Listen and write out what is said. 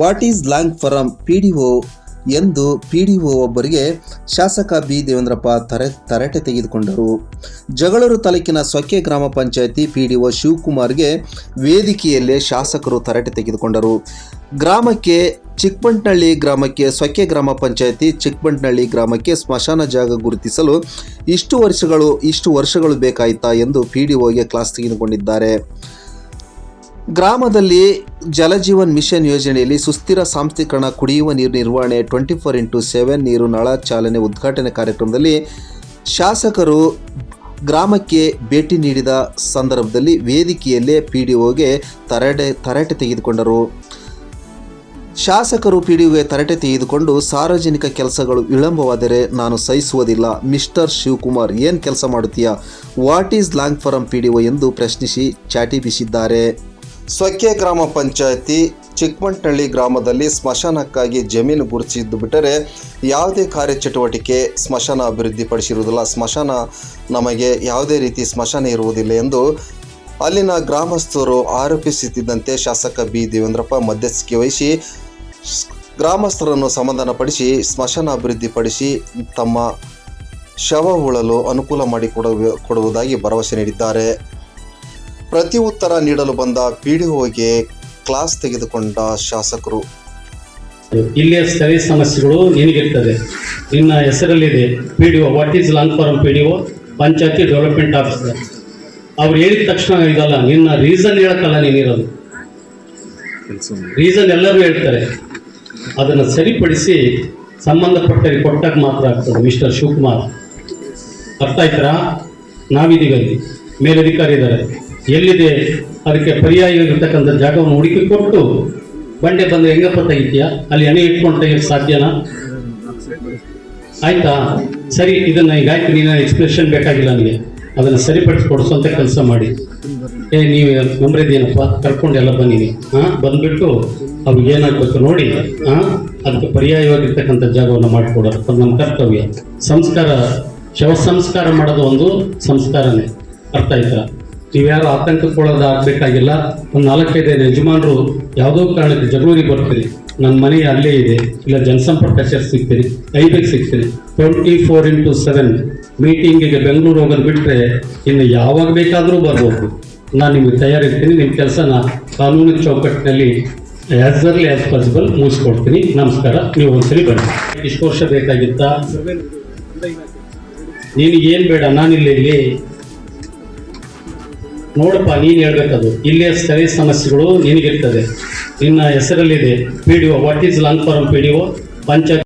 What is long form P D O ಎಂದು P D ಒ ಒಬ್ಬರಿಗೆ ಶಾಸಕ ಬಿ ದೇವೇಂದ್ರಪ್ಪ ತರೆ ತರಟೆ ತೆಗೆದುಕೊಂಡರು. ಜಗಳೂರು ತಾಲೂಕಿನ ಸೊಕ್ಕೆ ಗ್ರಾಮ ಪಂಚಾಯಿತಿ ಪಿ ಡಿ ಒ ಶಿವಕುಮಾರ್ಗೆ ವೇದಿಕೆಯಲ್ಲೇ ಶಾಸಕರು ತರಟೆ ತೆಗೆದುಕೊಂಡರು. ಗ್ರಾಮಕ್ಕೆ ಚಿಕ್ಕಪಂಟ್ನಳ್ಳಿ ಗ್ರಾಮಕ್ಕೆ ಸೊಕ್ಕೆ ಗ್ರಾಮ ಪಂಚಾಯಿತಿ ಚಿಕ್ಕಪಂಟ್ನಳ್ಳಿ ಗ್ರಾಮಕ್ಕೆ ಸ್ಮಶಾನ ಜಾಗ ಗುರುತಿಸಲು ಇಷ್ಟು ವರ್ಷಗಳು ಇಷ್ಟು ವರ್ಷಗಳು ಬೇಕಾಯಿತಾ ಎಂದು ಪಿ ಡಿ ಒಗೆ ಕ್ಲಾಸ್ ತೆಗೆದುಕೊಂಡಿದ್ದಾರೆ. ಗ್ರಾಮದಲ್ಲಿ ಜಲಜೀವನ್ ಮಿಷನ್ ಯೋಜನೆಯಲ್ಲಿ ಸುಸ್ಥಿರ ಸಾಂಸ್ಥಿಕರಣ ಕುಡಿಯುವ ನೀರು ನಿರ್ವಹಣೆ, ಟ್ವೆಂಟಿ ಫೋರ್ ಇಂಟು ಸೆವೆನ್ ನೀರು ನಳ ಚಾಲನೆ ಉದ್ಘಾಟನೆ ಕಾರ್ಯಕ್ರಮದಲ್ಲಿ ಶಾಸಕರು ಗ್ರಾಮಕ್ಕೆ ಭೇಟಿ ನೀಡಿದ ಸಂದರ್ಭದಲ್ಲಿ ವೇದಿಕೆಯಲ್ಲೇ ಪಿ ಡಿ ಒಗೆ ತರಟೆ, ತರಾಟೆ ತೆಗೆದುಕೊಂಡರು. ಶಾಸಕರು ಪಿ ಡಿ ಒಗೆ ತರಟೆ ತೆಗೆದುಕೊಂಡು ಸಾರ್ವಜನಿಕ ಕೆಲಸಗಳು ವಿಳಂಬವಾದರೆ ನಾನು ಸಹಿಸುವುದಿಲ್ಲ. ಮಿಸ್ಟರ್ ಶಿವಕುಮಾರ್, ಏನು ಕೆಲಸ ಮಾಡುತ್ತೀಯಾ? What is long form P D O ಎಂದು ಪ್ರಶ್ನಿಸಿ ಚಾಟಿ ಬೀಸಿದ್ದಾರೆ. ಸೊಕ್ಕೆ ಗ್ರಾಮ ಪಂಚಾಯತಿ ಚಿಕ್ಕಮಂಟ್ನಳ್ಳಿ ಗ್ರಾಮದಲ್ಲಿ ಸ್ಮಶಾನಕ್ಕಾಗಿ ಜಮೀನು ಗುರುತಿಸಿದ್ದು ಬಿಟ್ಟರೆ ಯಾವುದೇ ಕಾರ್ಯಚಟುವಟಿಕೆ ಸ್ಮಶಾನ ಅಭಿವೃದ್ಧಿಪಡಿಸಿರುವುದಿಲ್ಲ. ಸ್ಮಶಾನ ನಮಗೆ ಯಾವುದೇ ರೀತಿ ಸ್ಮಶಾನ ಇರುವುದಿಲ್ಲ ಎಂದು ಅಲ್ಲಿನ ಗ್ರಾಮಸ್ಥರು ಆರೋಪಿಸುತ್ತಿದ್ದಂತೆ ಶಾಸಕ ಬಿ. ದೇವೇಂದ್ರಪ್ಪ ಮಧ್ಯಸ್ಥಿಕೆ ವಹಿಸಿ ಗ್ರಾಮಸ್ಥರನ್ನು ಸಮಾಧಾನಪಡಿಸಿ ಸ್ಮಶಾನ ಅಭಿವೃದ್ಧಿಪಡಿಸಿ ತಮ್ಮ ಶವ ಉಳಲು ಅನುಕೂಲ ಮಾಡಿಕೊಡ ಕೊಡುವುದಾಗಿ ಭರವಸೆ ನೀಡಿದ್ದಾರೆ. ಪ್ರತಿ ಉತ್ತರ ನೀಡಲು ಬಂದ ಪಿಡಿಒಗೆ ಕ್ಲಾಸ್ ತೆಗೆದುಕೊಂಡ ಶಾಸಕರು. ಇಲ್ಲಿಯ ಸ್ಥಳೀಯ ಸಮಸ್ಯೆಗಳು ನಿನಗಿರ್ತದೆ ನಿನ್ನ ಹೆಸರಲ್ಲಿದೆ P what is long form P panchayati development officer ಅವ್ರು ಹೇಳಿದ ತಕ್ಷಣ ಇದಲ್ಲ, ನಿನ್ನ ರೀಸನ್ ಹೇಳಕ್ಕಲ್ಲ ನೀನಿರೋದು ರೀಸನ್ ಎಲ್ಲರೂ ಹೇಳ್ತಾರೆ. ಅದನ್ನು ಸರಿಪಡಿಸಿ ಸಂಬಂಧಪಟ್ಟರಿಗೆ ಕೊಟ್ಟಾಗ ಮಾತ್ರ ಆಗ್ತದೆ, ಮಿಸ್ಟರ್ ಶಿವಕುಮಾರ್. ಅರ್ಥ ಆಯ್ತಾ ನಾವಿದ್ದೀವಿ ಅಲ್ಲಿ. ಮೇಲಧಿಕಾರಿ ಇದ್ದಾರೆ. ಎಲ್ಲಿದೆ? ಅದಕ್ಕೆ ಪರ್ಯಾಯವಾಗಿರ್ತಕ್ಕಂಥ ಜಾಗವನ್ನು ಹುಡುಕಿ ಕೊಟ್ಟು ಬಂಡೆ ಬಂದರೆ ಹೆಂಗಪ್ಪ ತೆಗಿತೀಯಾ ಅಲ್ಲಿ ಎಣೆ ಇಟ್ಕೊಂಡು ತೆಗಿಯೋಕ್ಕೆ ಸಾಧ್ಯನಾ? ಆಯ್ತಾ? ಸರಿ, ಇದನ್ನು ಈಗ ಆಯ್ತು. ನೀನು ಎಕ್ಸ್ಪ್ರೆಷನ್ ಬೇಕಾಗಿಲ್ಲ ನನಗೆ. ಅದನ್ನು ಸರಿಪಡಿಸಿ ಕೊಡಿಸುವಂಥ ಕೆಲಸ ಮಾಡಿ. ಏ, ನೀವು ನಂಬ್ರಿದ್ದೇನಪ್ಪ. ಕರ್ಕೊಂಡು ಎಲ್ಲ ಬನ್ನಿ ಹಾಂ ಬಂದ್ಬಿಟ್ಟು ಅವ್ರಿಗೆ ಏನಾಗಬೇಕು ನೋಡಿ. ಹಾಂ ಅದಕ್ಕೆ ಪರ್ಯಾಯವಾಗಿರ್ತಕ್ಕಂಥ ಜಾಗವನ್ನು ಮಾಡಿಕೊಡೋದು ನಮ್ಮ ಕರ್ತವ್ಯ. ಸಂಸ್ಕಾರ, ಶವ ಸಂಸ್ಕಾರ ಮಾಡೋದು ಒಂದು ಸಂಸ್ಕಾರನೇ. ಅರ್ಥ ಆಯ್ತಾ ನೀವ್ಯಾರು ಆಗಬೇಕಾಗಿಲ್ಲ ಒಂದು ನಾಲ್ಕೈದು ಯಜಮಾನರು ಯಾವುದೋ ಕಾರಣಕ್ಕೆ ಜಗಳೂರಿಗೆ ಬರ್ತೀರಿ. ನನ್ನ ಮನೆ ಅಲ್ಲೇ ಇದೆ. ಇಲ್ಲ ಜನಸಂಪರ್ಕ ಕಚೇರಿ ಸಿಗ್ತೀನಿ ಐದಕ್ಕೆ ಸಿಗ್ತೀರಿ. ಟ್ವೆಂಟಿ ಫೋರ್ ಇಂಟು ಸೆವೆನ್ ಮೀಟಿಂಗಿಗೆ ಬೆಂಗಳೂರು ಹೋಗೋದು ಬಿಟ್ಟರೆ ಇನ್ನು ಯಾವಾಗ ಬೇಕಾದರೂ ಬರ್ಬೋದು. ನಾನು ನಿಮಗೆ ತಯಾರಿರ್ತೀನಿ. ನಿಮ್ಮ ಕೆಲಸನ ಕಾನೂನು ಚೌಕಟ್ಟಿನಲ್ಲಿ ಆ್ಯಸ್ ಅರ್ಲಿ ಆ್ಯಸ್ ಪಾಸಿಬಲ್ ಮುಗಿಸ್ಕೊಡ್ತೀನಿ. ನಮಸ್ಕಾರ. ನೀವು ಒಂದ್ಸರಿ ಬನ್ನಿ. ಇಷ್ಟು ವರ್ಷ ಬೇಕಾಗಿತ್ತಾ? ಏನು ಬೇಡ. ನಾನಿಲ್ಲ ಇಲ್ಲಿ. ನೋಡಪ್ಪ, ನೀನು ಹೇಳ್ಬೇಕದು. ಇಲ್ಲಿಯ ಸ್ಥಳೀಯ ಸಮಸ್ಯೆಗಳು ನಿನಗಿರ್ತದೆ. ನಿನ್ನ ಹೆಸರಲ್ಲಿದೆ P D O what is long form P D O panchayat